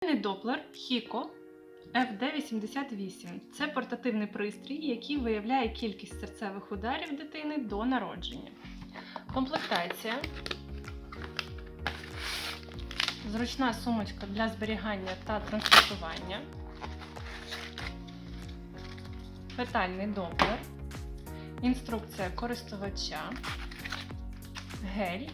Доплер Hiko FD88 це портативний пристрій, який виявляє кількість серцевих ударів дитини до народження. Комплектація. Зручна сумочка для зберігання та транспортування. Фетальний доплер. Інструкція користувача. Гель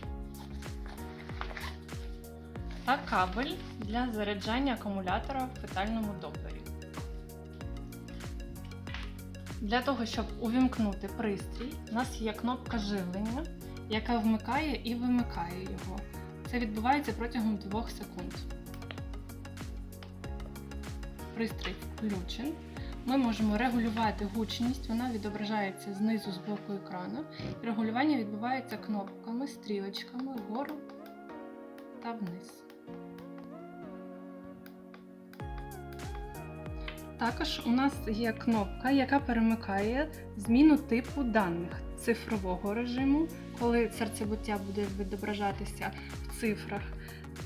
та кабель для заряджання акумулятора в фетальному доплері. Для того, щоб увімкнути пристрій, у нас є кнопка живлення, яка вмикає і вимикає його. Це відбувається протягом 2 секунд. Пристрій включен. Ми можемо регулювати гучність, вона відображається знизу з боку екрану. Регулювання відбувається кнопками, стрілочками вгору та вниз. Також у нас є кнопка, яка перемикає зміну типу даних цифрового режиму, коли серцебиття буде відображатися в цифрах,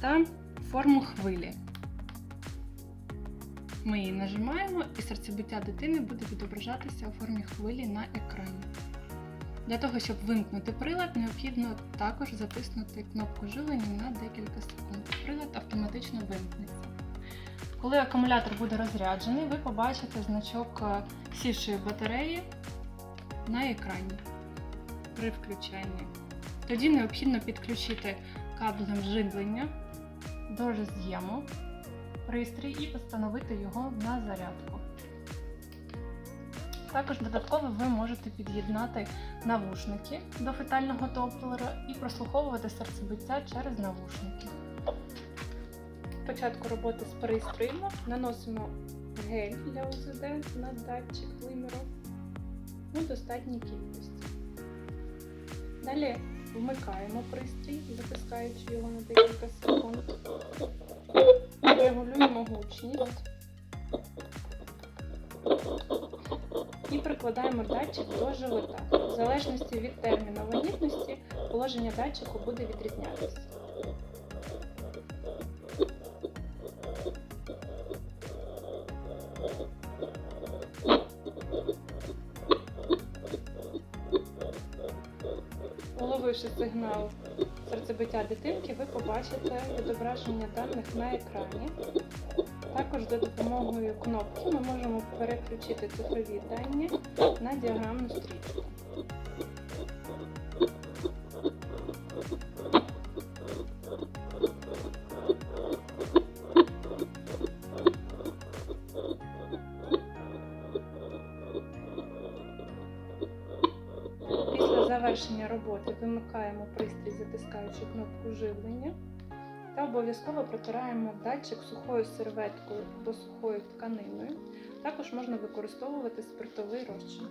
та форму хвилі. Ми її нажимаємо, і серцебиття дитини буде відображатися у формі хвилі на екрані. Для того, щоб вимкнути прилад, необхідно також затиснути кнопку живлення на декілька секунд. Прилад автоматично вимкнеться. Коли акумулятор буде розряджений, ви побачите значок е, сівшої батареї на екрані при включенні. Тоді необхідно підключити кабелем живлення до роз'єму пристрій і встановити його на зарядку. Також додатково ви можете під'єднати навушники до фетального доплера і прослуховувати серцебиття через навушники. Спочатку роботи з пристроями наносимо гель для УЗД на датчик виміру у достатній кількості. Далі вмикаємо пристрій, затискаючи його на декілька секунд. Регулюємо гучність і прикладаємо датчик до живота. В залежності від терміну вагітності положення датчику буде відрізнятися. Уловивши сигнал серцебиття дитинки, ви побачите відображення даних на екрані. Також за допомогою кнопки ми можемо переключити цифрові дані на діаграмну стрічку. Завершення роботи вимикаємо пристрій, затискаючи кнопку живлення та обов'язково протираємо датчик сухою серветкою або сухою тканиною. Також можна використовувати спиртовий розчин.